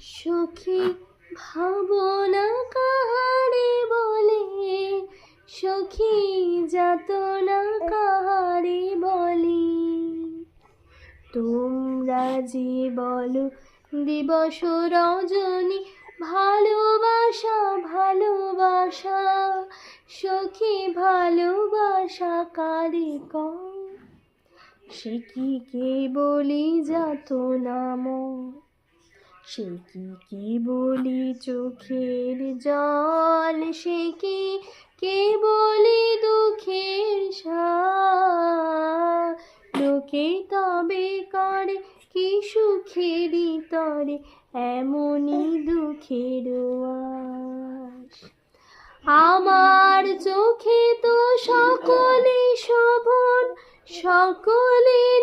সখী ভাবনা কাহারে বলে, সখী যাতনা কাহারে বলে। তোমরা যে বলো, দিবস রজনী, ভালোবাসা ভালোবাসা, সখী ভালোবাসা কারে কম সে কি কে বলি যাত নাম সে কি, কে বলি চোখের জল, সে কি, কে বলি দুঃখের লোকে তবে করে কি সুখেরই তরে, এমনই দুঃখের আমার চোখে তো সকলে শোভন, সকলে